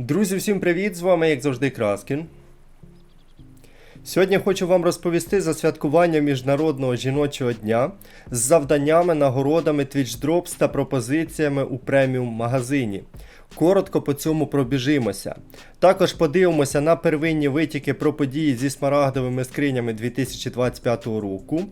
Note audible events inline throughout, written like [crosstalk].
Друзі, всім привіт! З вами, як завжди, Краскін. Сьогодні хочу вам розповісти за святкування Міжнародного жіночого дня з завданнями, нагородами Drops та пропозиціями у преміум магазині. Коротко по цьому пробіжимося. Також подивимося на первинні витіки про події зі смарагдовими скринями 2025 року.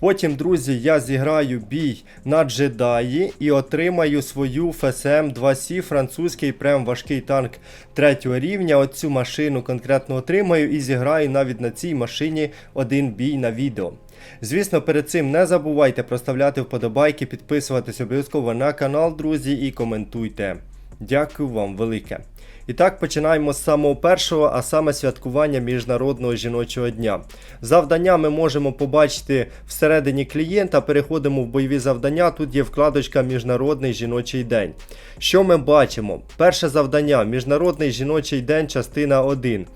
Потім, друзі, я зіграю бій на джедаї і отримаю свою FSM 2C французький прям важкий танк третього рівня. Оцю машину конкретно отримаю і зіграю навіть на цій машині один бій на відео. Звісно, перед цим не забувайте проставляти вподобайки, підписуватись обов'язково на канал, друзі, і коментуйте. Дякую вам велике. І так починаємо з самого першого, а саме святкування Міжнародного жіночого дня. Завдання ми можемо побачити всередині клієнта. Переходимо в бойові завдання. Тут є вкладочка Міжнародний жіночий день. Що ми бачимо? Перше завдання Міжнародний жіночий день, частина 1.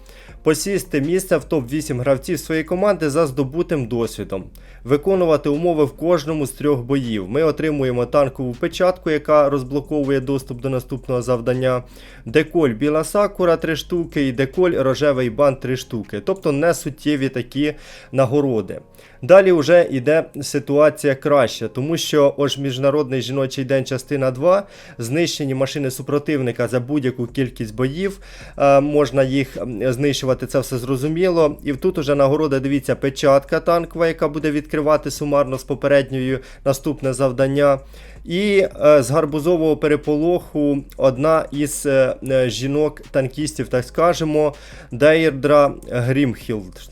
Посісти місце в топ-8 гравців своєї команди за здобутим досвідом, виконувати умови в кожному з трьох боїв. Ми отримуємо танкову печатку, яка розблоковує доступ до наступного завдання. Деколь біла сакура 3 штуки і деколь рожевий бант 3 штуки. Тобто не суттєві такі нагороди. Далі вже йде ситуація краще, тому що ось Міжнародний жіночий день, частина 2, знищені машини супротивника за будь-яку кількість боїв. Е, можна їх знищувати, це все зрозуміло. І тут уже нагорода, дивіться, печатка танкова, яка буде відкривати сумарно з попередньою наступне завдання. І е, з гарбузового переполоху одна із е, жінок-танкістів, так скажемо, Дейрдра Грімхілд.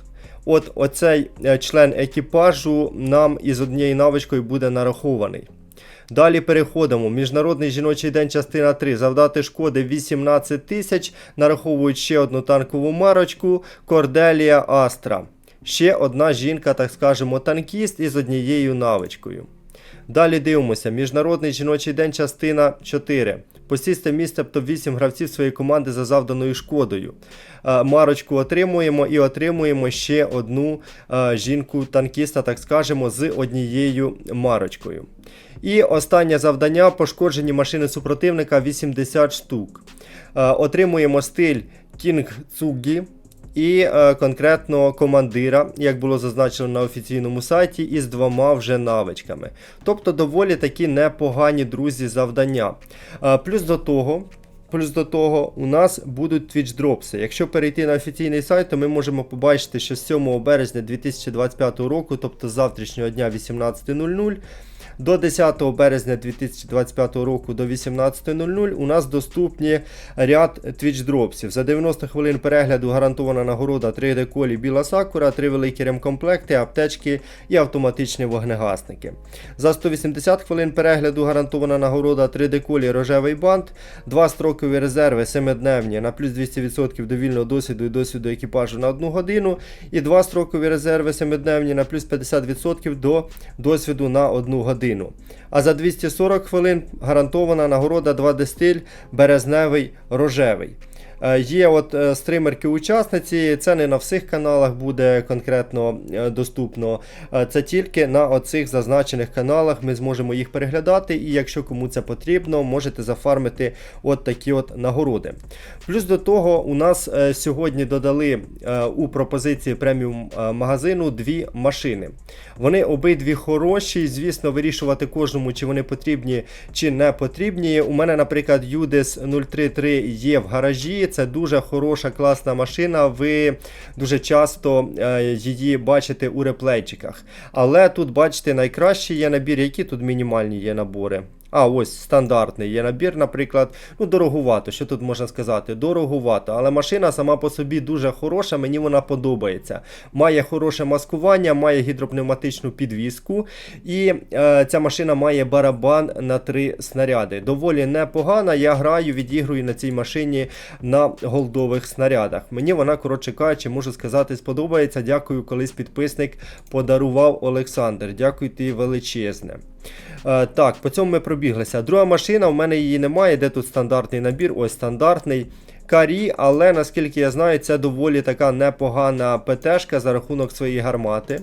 От оцей е, член екіпажу нам із однією навичкою буде нарахований. Далі переходимо. Міжнародний жіночий день, частина 3. Завдати шкоди 18 тисяч. Нараховують ще одну танкову марочку Корделія Астра. Ще одна жінка, так скажемо, танкіст із однією навичкою. Далі дивимося. Міжнародний жіночий день, частина 4. Посісти місце топ-8 гравців своєї команди за завданою шкодою. Е, Марочку отримуємо і отримуємо ще одну е, жінку-танкіста, так скажемо, з однією марочкою. І останнє завдання пошкоджені машини супротивника 80 штук. Е, Отримуємо стиль Кінг Цугі. І е, конкретно командира, як було зазначено на офіційному сайті, із двома вже навичками. Тобто доволі такі непогані друзі завдання. Е, плюс до того. Плюс до того, у нас будуть Twitch дропси. Якщо перейти на офіційний сайт, то ми можемо побачити, що з 7 березня 2025 року, тобто з завтрашнього дня 18.00, до 10 березня 2025 року до 18.00 у нас доступні ряд Twitch дропсів. За 90 хвилин перегляду гарантована нагорода 3 деколі біла сакура, 3 великі ремкомплекти, аптечки і автоматичні вогнегасники. За 180 хвилин перегляду гарантована нагорода 3 деколі рожевий бант, 2 строкові резерви 7-дневні на плюс 200% до вільного досвіду і досвіду екіпажу на 1 годину, і 2 строкові резерви 7-дневні на плюс 50% до досвіду на 1 годину. А за 240 хвилин гарантована нагорода 2 дистиль березневий рожевий. Е, Є от е, стримерки-учасниці, це не на всіх каналах буде конкретно е, доступно. Це тільки на оцих зазначених каналах ми зможемо їх переглядати, і якщо кому це потрібно, можете зафармити от такі от нагороди. Плюс до того, у нас сьогодні додали у пропозиції преміум магазину дві машини. Вони обидві хороші, звісно, вирішувати кожному, чи вони потрібні, чи не потрібні. У мене, наприклад, UDES 033 є в гаражі. Це дуже хороша, класна машина. Ви дуже часто е, її бачите у реплейчиках. Але тут, бачите, найкращий є набір, які тут мінімальні є набори. А, ось стандартний є набір, наприклад. Ну, дорогувато, що тут можна сказати? Дорогувато. Але машина сама по собі дуже хороша, мені вона подобається. Має хороше маскування, має гідропневматичну підвіску. І е, ця машина має барабан на три снаряди. Доволі непогана. Я граю, відігрую на цій машині на голдових снарядах. Мені вона, коротше кажучи, можу сказати, сподобається. Дякую, колись підписник подарував Олександр. Дякую ти величезне. Е, так, по цьому ми пробіглися. Друга машина, у мене її немає. Де тут стандартний набір? Ось стандартний. Карі, але наскільки я знаю, це доволі така непогана ПТшка за рахунок своєї гармати.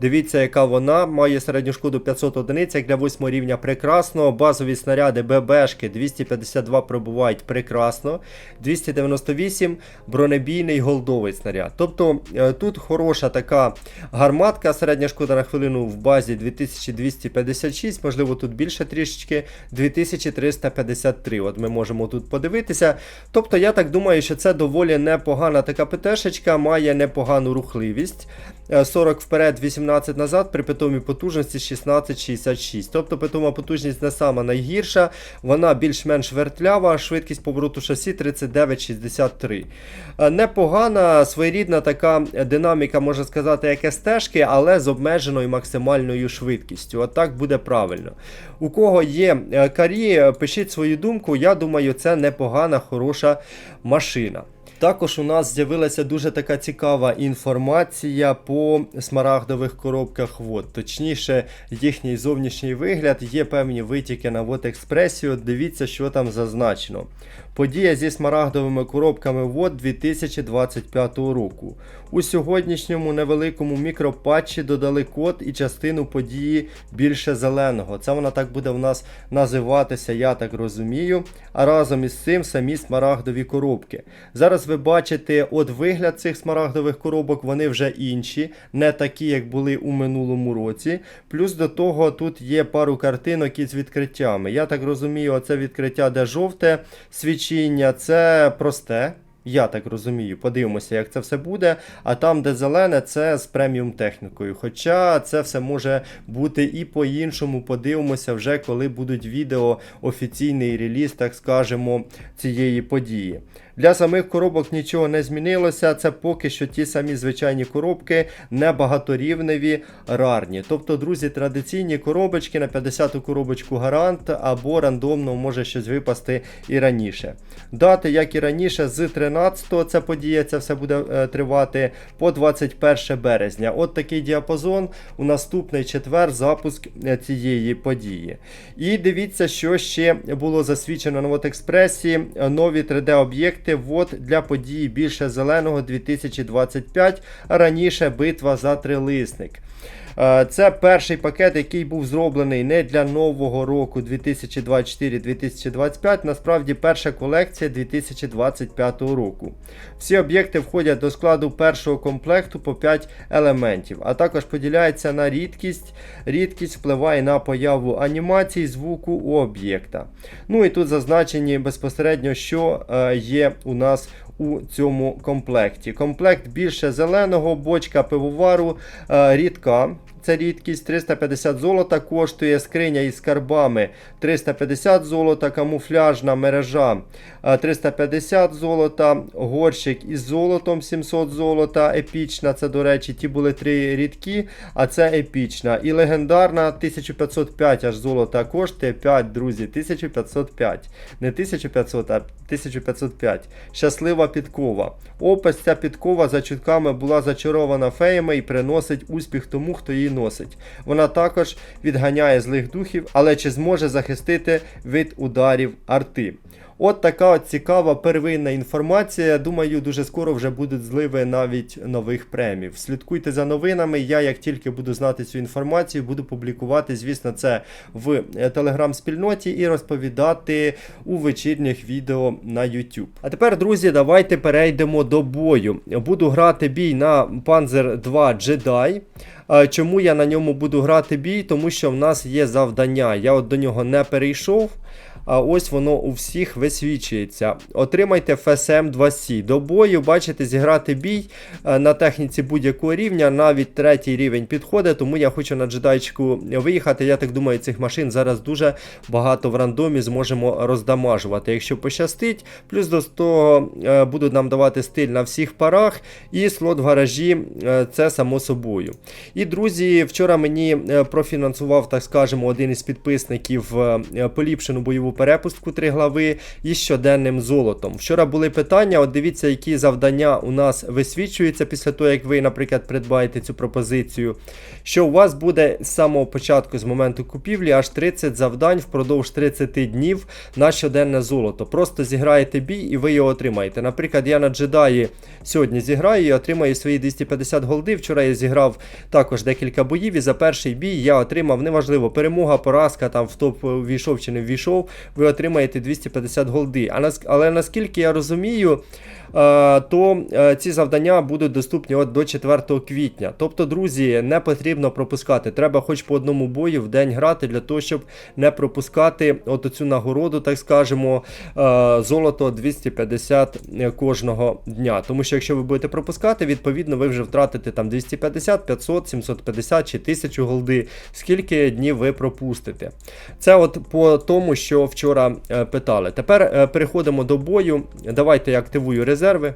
Дивіться, яка вона має середню шкоду 500 одиниць, як для 8 рівня прекрасно. Базові снаряди ББшки 252 пробувають прекрасно. 298 бронебійний голдовий снаряд. Тобто е, тут хороша така гарматка, середня шкода на хвилину в базі 2256, можливо, тут більше трішечки 2353. От ми можемо тут подивитися. Тобто, я так думаю, що це доволі непогана така ПТшечка, має непогану рухливість. Е, 40 вперед, 18 назад, при питомій потужності 1666. Тобто питома потужність не сама найгірша, вона більш-менш вертлява, швидкість повороту шасі 3963. Е, Непогана, своєрідна така динаміка, можна сказати, як СТ-шки, але з обмеженою максимальною швидкістю. Отак буде правильно. У кого є е, карі, е, пишіть свою думку. Я думаю, це непогана, хороша машина. Також у нас з'явилася дуже така цікава інформація по смарагдових коробках вод. Точніше, їхній зовнішній вигляд, є певні витіки на вод експресію. Дивіться, що там зазначено. Подія зі смарагдовими коробками вод 2025 року. У сьогоднішньому невеликому мікропатчі додали код і частину події більше зеленого. Це вона так буде в нас називатися, я так розумію. А разом із цим самі смарагдові коробки. Зараз ви бачите от вигляд цих смарагдових коробок, вони вже інші, не такі, як були у минулому році. Плюс до того тут є пару картинок із відкриттями. Я так розумію, оце відкриття, де жовте свічіння, це просте. Я так розумію, подивимося, як це все буде. А там, де зелене, це з преміум технікою. Хоча це все може бути і по-іншому. Подивимося вже, коли будуть відео, офіційний реліз, так скажемо, цієї події. Для самих коробок нічого не змінилося. Це поки що ті самі звичайні коробки, не багаторівневі, рарні. Тобто, друзі, традиційні коробочки на 50-ту коробочку гарант або рандомно може щось випасти і раніше. Дати, як і раніше, з 13-го ця подія, це все буде е, тривати по 21 березня. От такий діапазон у наступний четвер запуск е, цієї події. І дивіться, що ще було засвідчено на Експресі. Нові 3D-об'єкти вот для події більше зеленого 2025, а раніше битва за трилисник. Е, Це перший пакет, який був зроблений не для нового року 2024-2025. Насправді перша колекція 2025 року. Всі об'єкти входять до складу першого комплекту по 5 елементів, а також поділяється на рідкість. Рідкість впливає на появу анімації звуку у об'єкта. Ну і тут зазначені безпосередньо, що е, є у нас у цьому комплекті. Комплект більше зеленого, бочка пивовару е, рідка. Це рідкість. 350 золота коштує скриня із скарбами. 350 золота, камуфляжна мережа 350 золота, горщик із золотом 700 золота, епічна. Це, до речі, ті були три рідкі, а це епічна. І легендарна 1505 аж золота коштує 5, друзі, 1505. Не 1500, а 1505. Щаслива підкова. Опис ця підкова за чутками була зачарована феями і приносить успіх тому, хто її носить. Вона також відганяє злих духів, але чи зможе захистити від ударів арти? От така от цікава первинна інформація. Думаю, дуже скоро вже будуть зливи навіть нових премів. Слідкуйте за новинами. Я, як тільки буду знати цю інформацію, буду публікувати, звісно, це в е, телеграм-спільноті і розповідати у вечірніх відео на YouTube. А тепер, друзі, давайте перейдемо до бою. Буду грати бій на Panzer 2 Jedi. Чому я на ньому буду грати бій? Тому що в нас є завдання. Я от до нього не перейшов. А ось воно у всіх висвічується. Отримайте FSM 2C. До бою, бачите, зіграти бій е, на техніці будь-якого рівня, навіть третій рівень підходить, тому я хочу на джедайчику виїхати. Я так думаю, цих машин зараз дуже багато в рандомі зможемо роздамажувати. Якщо пощастить, плюс до того е, будуть нам давати стиль на всіх парах, і слот в гаражі е, це само собою. І друзі, вчора мені профінансував, так скажемо, один із підписників поліпшену бойову перепустку 3 глави і щоденним золотом. Вчора були питання, от дивіться, які завдання у нас висвічуються після того, як ви, наприклад, придбаєте цю пропозицію. Що у вас буде з самого початку, з моменту купівлі, аж 30 завдань впродовж 30 днів на щоденне золото. Просто зіграєте бій і ви його отримаєте. Наприклад, я на джедаї сьогодні зіграю і отримаю свої 250 голди. Вчора я зіграв також декілька боїв, і за перший бій я отримав, неважливо, перемога, поразка, там в топ війшов чи не ввійшов, ви отримаєте 250 голди. А нас, але наскільки я розумію, то е, ці завдання будуть доступні от до 4 квітня. Тобто, друзі, не потрібно пропускати. Треба хоч по одному бою в день грати для того, щоб не пропускати от цю нагороду, так скажемо, е, золото 250 кожного дня. Тому що якщо ви будете пропускати, відповідно ви вже втратите там 250, 500, 750 чи 1000 голди, скільки днів ви пропустите. Це от по тому, що вчора е, питали. Тепер е, переходимо до бою. Давайте я активую резерви.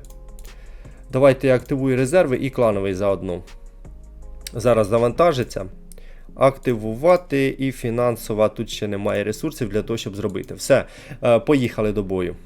Давайте я активую резерви і клановий заодно. Зараз завантажиться. Активувати і фінансова. Тут ще немає ресурсів для того, щоб зробити. Все, е, поїхали до бою.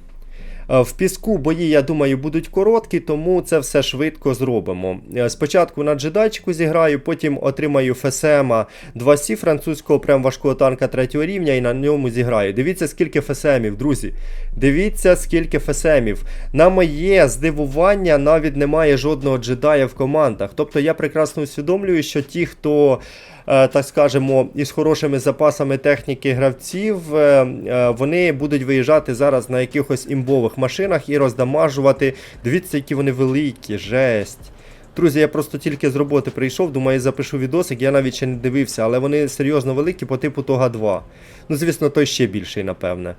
Е, В піску бої, я думаю, будуть короткі, тому це все швидко зробимо. Е, Спочатку на джедайчику зіграю, потім отримаю ФСМа 2Сі французького прям важкого танка третього рівня і на ньому зіграю. Дивіться, скільки ФСМів, друзі. Дивіться, скільки ФСМів. На моє здивування навіть немає жодного джедая в командах. Тобто я прекрасно усвідомлюю, що ті, хто. е, Так скажемо, із хорошими запасами техніки гравців, е, е, вони будуть виїжджати зараз на якихось імбових машинах і роздамажувати. Дивіться, які вони великі, жесть. Друзі, я просто тільки з роботи прийшов, думаю, запишу відосик, я навіть ще не дивився, але вони серйозно великі по типу Тога 2. Ну, звісно, той ще більший, напевне.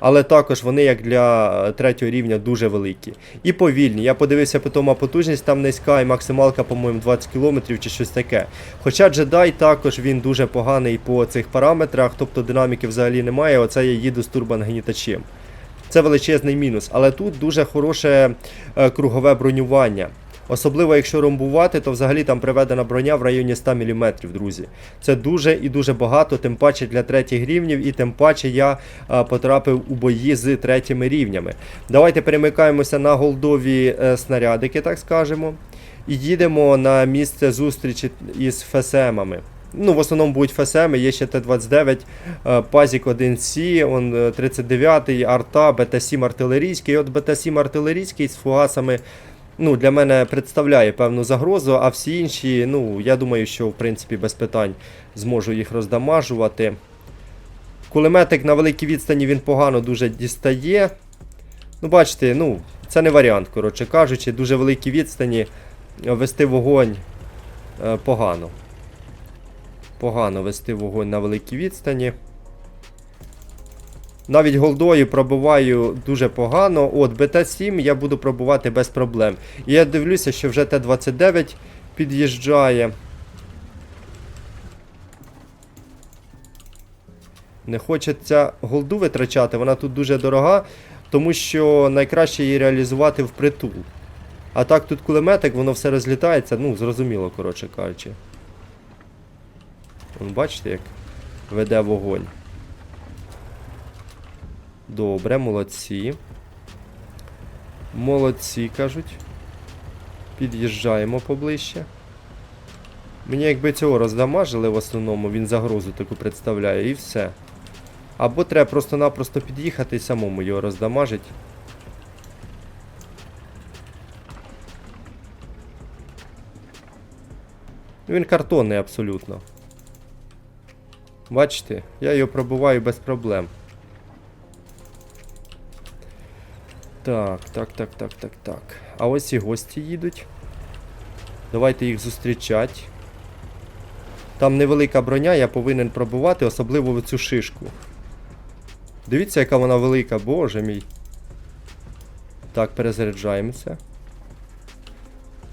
Але також вони, як для е, третього рівня, дуже великі. І повільні. Я подивився питома потужність, там низька і максималка, по-моєму, 20 км чи щось таке. Хоча джедай також він дуже поганий по цих параметрах, тобто динаміки взагалі немає. Оце я їду з турбонагнітачем. Це величезний мінус. Але тут дуже хороше е, кругове бронювання. Особливо, якщо ромбувати, то взагалі там приведена броня в районі 100 мм, друзі. Це дуже і дуже багато, тим паче для третіх рівнів, і тим паче я а, потрапив у бої з третіми рівнями. Давайте перемикаємося на голдові е, снарядики, так скажемо. І їдемо на місце зустрічі із ФСМами. Ну, в основному будуть ФСМ, є ще Т-29, е, Пазік 1С, е, 39-й, арта, БТ-7 артилерійський. І от БТ-7 артилерійський з фугасами ну, для мене представляє певну загрозу, а всі інші, ну, я думаю, що в принципі без питань зможу їх роздамажувати. Кулеметик на великій відстані він погано дуже дістає. Ну, бачите, ну, це не варіант, коротше кажучи, дуже великі відстані вести вогонь е, погано. Погано вести вогонь на великій відстані. Навіть голдою пробиваю дуже погано. От, БТ-7 я буду пробувати без проблем. І я дивлюся, що вже Т-29 під'їжджає. Не хочеться голду витрачати, вона тут дуже дорога, тому що найкраще її реалізувати впритул. А так тут кулеметик, воно все розлітається, ну, зрозуміло, коротше кажучи. Вон, бачите, як веде вогонь. Добре, молодці. Молодці, кажуть. Під'їжджаємо поближче. Мені якби цього роздамажили в основному, він загрозу таку представляє і все. Або треба просто-напросто під'їхати і самому його роздамажить. Він картонний абсолютно. Бачите, я його пробиваю без проблем. Так, так, так, так, так, так. А ось і гості їдуть. Давайте їх зустрічати. Там невелика броня, я повинен пробувати, особливо в цю шишку. Дивіться, яка вона велика, боже мій. Так, перезаряджаємося.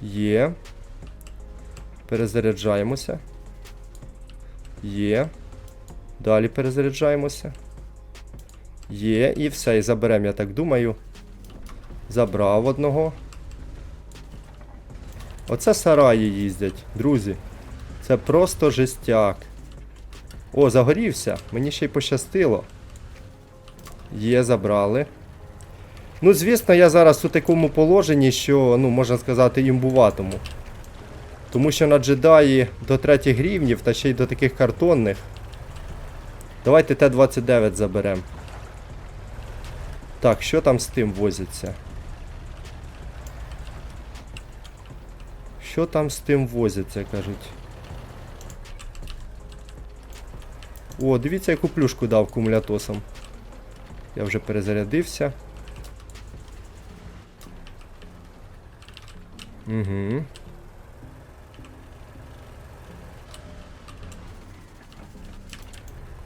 Є. Перезаряджаємося. Є. Далі перезаряджаємося. Є, і все, і заберемо, я так думаю. Забрав одного. Оце сараї їздять, друзі. Це просто жестяк. О, загорівся. Мені ще й пощастило. Є, забрали. Ну, звісно, я зараз у такому положенні, що, ну, можна сказати, імбуватому. Тому що на джедаї до третіх рівнів та ще й до таких картонних. Давайте Т-29 заберемо. Так, що там з тим возиться? Що там з тим возиться, кажуть. О, дивіться, яку плюшку дав кумулятосом. Я вже перезарядився. Угу.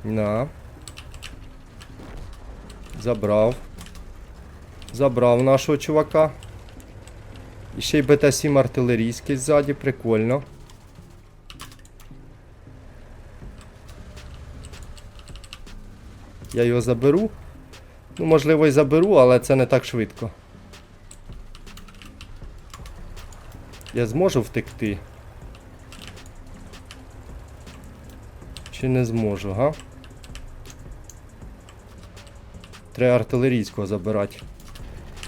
На. Забрав. Забрав нашого чувака. І ще й БТ-7 артилерійський ззаді, прикольно. Я його заберу. Ну, можливо, і заберу, але це не так швидко. Я зможу втекти? Чи не зможу, га? Треба артилерійського забирати.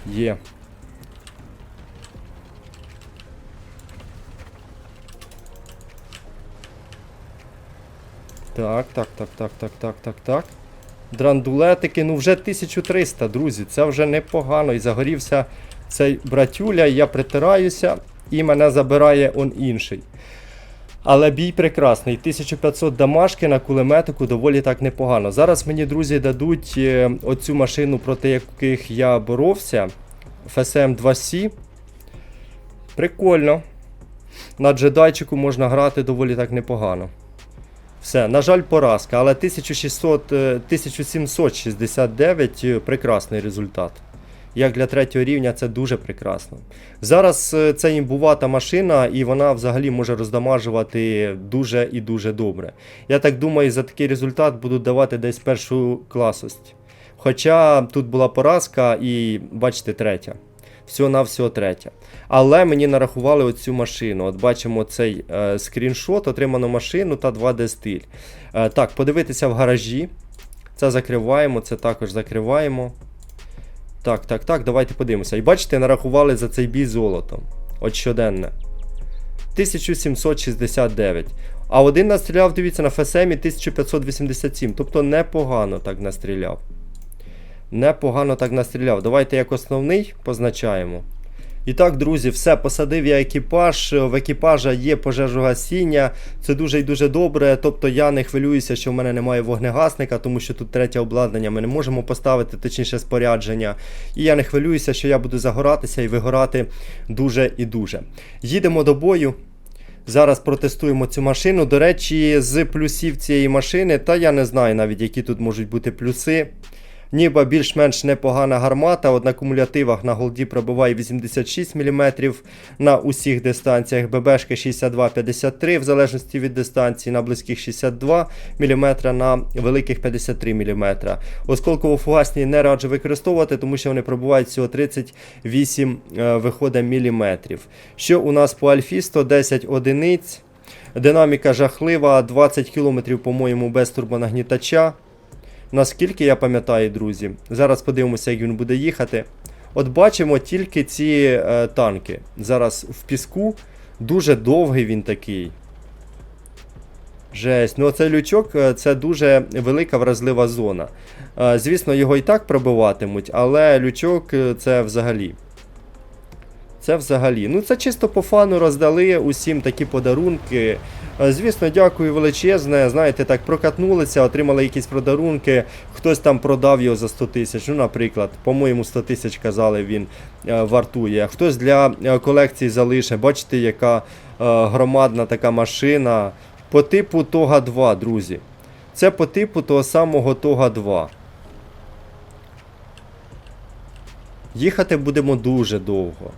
Є. Так, так, так, так, так, так, так, так. Драндулетики, ну вже 1300, друзі, це вже непогано. І загорівся цей братюля, я притираюся, і мене забирає он інший. Але бій прекрасний. 1500 дамашки на кулеметику доволі так непогано. Зараз мені, друзі, дадуть е, оцю машину, проти яких я боровся. FSM 2C. Прикольно. На джедайчику можна грати доволі так непогано. Все, на жаль, поразка, але 1600, е, 1769 е, прекрасний результат. Як для третього рівня, це дуже прекрасно. Зараз е, це імбувата машина, і вона взагалі може роздамажувати дуже і дуже добре. Я так думаю, за такий результат будуть давати десь першу класость. Хоча тут була поразка, і бачите, третя. Всього на всього третя. Але мені нарахували оцю машину. От бачимо цей е, скріншот, отриману машину та 2D стиль. Е, так, подивитися в гаражі. Це закриваємо, це також закриваємо. Так, так, так, давайте подивимося. І бачите, нарахували за цей бій золото. От щоденне. 1769. А один настріляв, дивіться, на ФСМі 1587. Тобто непогано так настріляв. Непогано так настріляв. Давайте як основний позначаємо. І так, друзі, все, посадив я екіпаж. В екіпажа є пожежогасіння. Це дуже і дуже добре. Тобто я не хвилююся, що в мене немає вогнегасника, тому що тут третє обладнання ми не можемо поставити, точніше спорядження. І я не хвилююся, що я буду загоратися і вигорати дуже і дуже. Їдемо до бою. Зараз протестуємо цю машину. До речі, з плюсів цієї машини, та я не знаю навіть, які тут можуть бути плюси. Ніби більш-менш непогана гармата, от на кумулятивах на голді пробиває 86 мм на усіх дистанціях, ББшки 62-53 в залежності від дистанції, на близьких 62 мм, на великих 53 мм. Осколково-фугасні не раджу використовувати, тому що вони пробувають всього 38 е, виходить міліметрів. Що у нас по альфі 110 одиниць. Динаміка жахлива, 20 км, по-моєму, без турбонагнітача. Наскільки я пам'ятаю, друзі. Зараз подивимося, як він буде їхати. От бачимо тільки ці е, танки. Зараз в піску. Дуже довгий він такий. Жесть. Ну цей лючок е, це дуже велика вразлива зона. Е, звісно, його і так пробиватимуть, але лючок е, це взагалі. Це взагалі. Ну, це чисто по фану роздали усім такі подарунки. Е, Звісно, дякую величезне. Знаєте, так прокатнулися, отримали якісь подарунки. Хтось там продав його за 100 тисяч. Ну, наприклад, по-моєму, 100 тисяч казали, він е, вартує. Хтось для е, колекції залишив. Бачите, яка громадна така машина. По типу Тога 2, друзі. Це по типу того самого Тога 2. Їхати будемо дуже довго.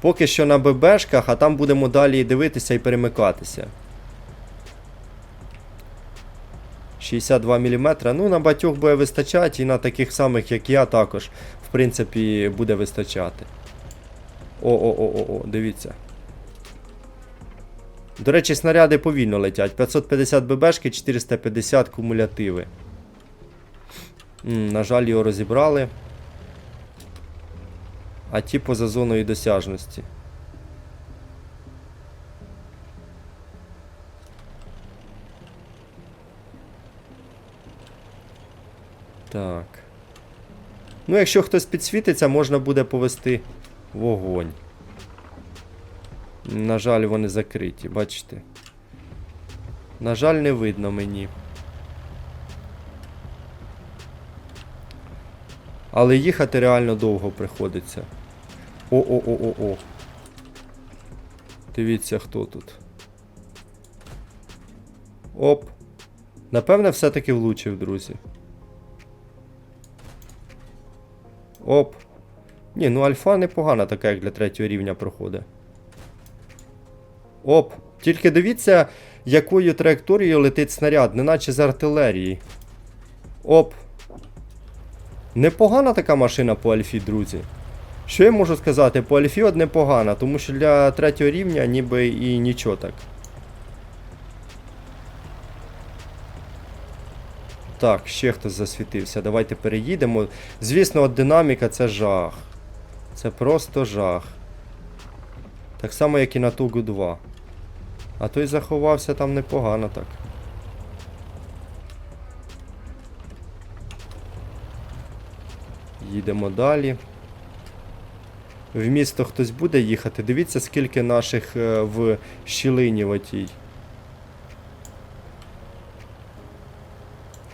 Поки що на ББшках, а там будемо далі дивитися і перемикатися. 62 мм. Ну, на батьох буде вистачати, і на таких самих, як я, також, в принципі, буде вистачати. О-о-о-о, дивіться. До речі, снаряди повільно летять. 550 ББшки, 450 кумулятиви. М, на жаль, його розібрали. А ті поза зоною досяжності. Так. Ну, якщо хтось підсвітиться, можна буде повести вогонь. На жаль, вони закриті, бачите. На жаль, не видно мені. Але їхати реально довго приходиться. О-о-о-о-о. Дивіться, хто тут. Оп. Напевне, все-таки влучив, друзі. Оп. Ні, ну альфа непогана така, як для третього рівня проходить. Оп. Тільки дивіться, якою траєкторією летить снаряд, неначе з артилерії. Оп. Непогана така машина по альфі, друзі. Що я можу сказати? По альфі непогана, тому що для третього рівня ніби і нічого так. Так, ще хтось засвітився. Давайте переїдемо. Звісно, от динаміка це жах. Це просто жах. Так само, як і на Тугу 2. А той заховався там непогано так. Їдемо далі. В місто хтось буде їхати. Дивіться, скільки наших е, в щілині в отій.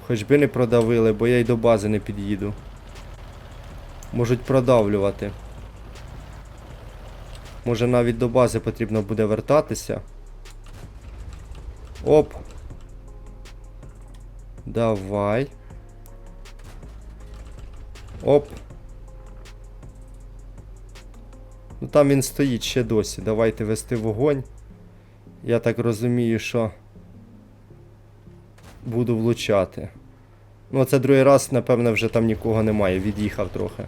Хоч би не продавили, бо я й до бази не під'їду. Можуть продавлювати. Може навіть до бази потрібно буде вертатися. Оп. Давай. Оп. Ну там він стоїть ще досі. Давайте вести вогонь. Я так розумію, що буду влучати. Ну, це другий раз, напевно, вже там нікого немає. Від'їхав трохи.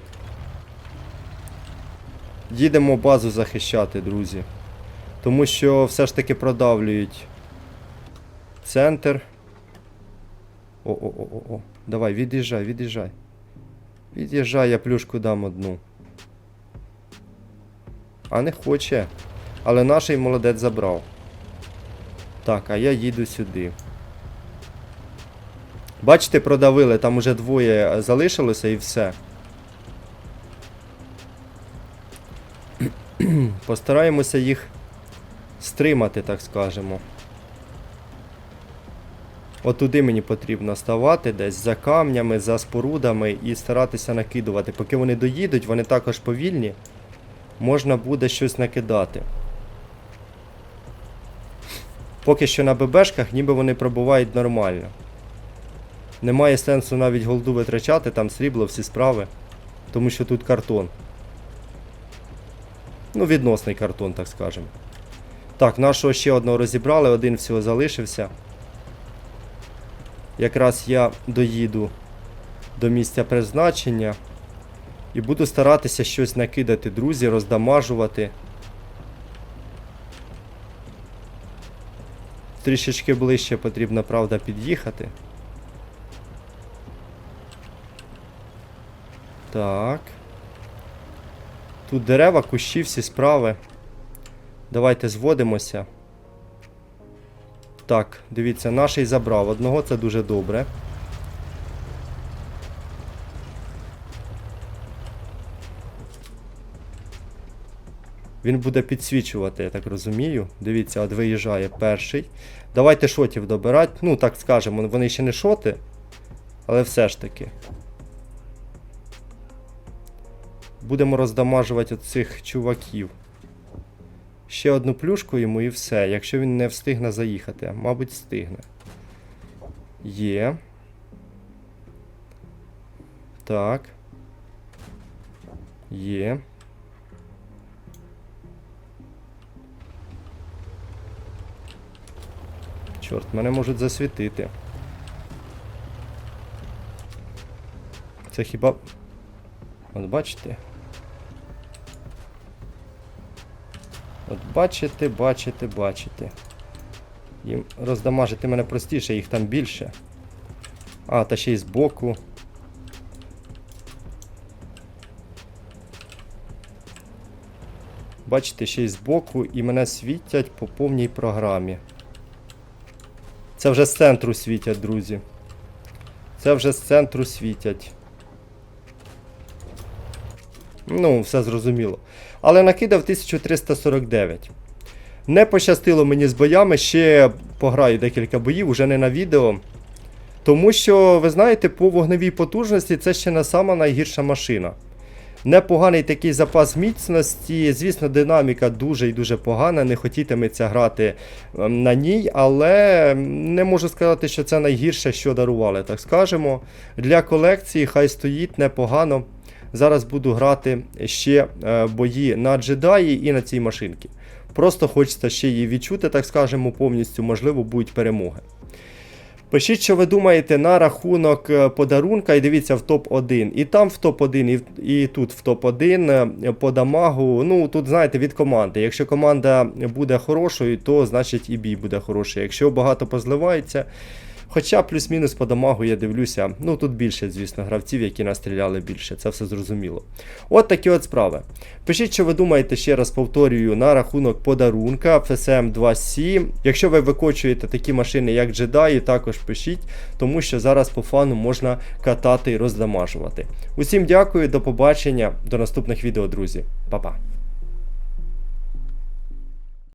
Їдемо базу захищати, друзі. Тому що все ж таки продавлюють центр. О-о-о-о-о. Давай, від'їжджай, від'їжджай. Від'їжджай, я плюшку дам одну. А не хоче. Але наший молодець забрав. Так, а я їду сюди. Бачите, продавили, там уже двоє залишилося і все. [clears throat] Постараємося їх стримати, так скажемо. Отуди мені потрібно ставати десь за камнями, за спорудами і старатися накидувати. Поки вони доїдуть, вони також повільні. Можна буде щось накидати. Поки що на ББшках ніби вони пробувають нормально. Немає сенсу навіть голду витрачати, там срібло, всі справи. Тому що тут картон. Ну, відносний картон, так скажемо. Так, нашого ще одного розібрали, один всього залишився. Якраз я доїду до місця призначення. І буду старатися щось накидати, друзі, роздамажувати. Трішечки ближче потрібно, правда, під'їхати. Так. Тут дерева, кущі, всі справи. Давайте зводимося. Так, дивіться, наший забрав одного, це дуже добре. Він буде підсвічувати, я так розумію. Дивіться, от виїжджає перший. Давайте шотів добирати. Ну, так скажемо, вони ще не шоти, але все ж таки. Будемо роздамажувати цих чуваків. Ще одну плюшку йому і все. Якщо він не встигне заїхати, мабуть, встигне. Є. Так. Є. Чорт, мене можуть засвітити. Це хіба... От бачите? От бачите, бачите, бачите. Їм роздамажити мене простіше, їх там більше. А, та ще й збоку. Бачите, ще й збоку і мене світять по повній програмі. Це вже з центру світять, друзі. Це вже з центру світять. Ну, все зрозуміло. Але накидав 1349. Не пощастило мені з боями, ще пограю декілька боїв, уже не на відео. Тому що, ви знаєте, по вогневій потужності це ще не сама найгірша машина. Непоганий такий запас міцності. Звісно, динаміка дуже і дуже погана. Не хотітиметься грати ем, на ній, але не можу сказати, що це найгірше, що дарували, так скажемо. Для колекції хай стоїть непогано. Зараз буду грати ще е, бої на джедаї і на цій машинці. Просто хочеться ще її відчути, так скажемо, повністю, можливо, будуть перемоги. Пишіть, що ви думаєте на рахунок е, подарунка, і дивіться в топ-1. І там в топ-1, і, і тут в топ-1 е, по дамагу. Ну, тут, знаєте, від команди. Якщо команда буде хорошою, то значить і бій буде хороший. Якщо багато позливається. Хоча плюс-мінус по дамагу я дивлюся. Ну тут більше, звісно, гравців, які настріляли більше, це все зрозуміло. От такі от справи. Пишіть, що ви думаєте, ще раз повторюю, на рахунок подарунка FSM 2C. Якщо ви викочуєте такі машини, як джедаї, також пишіть, тому що зараз по фану можна катати і роздамажувати. Усім дякую, до побачення, до наступних відео, друзі. Па-па.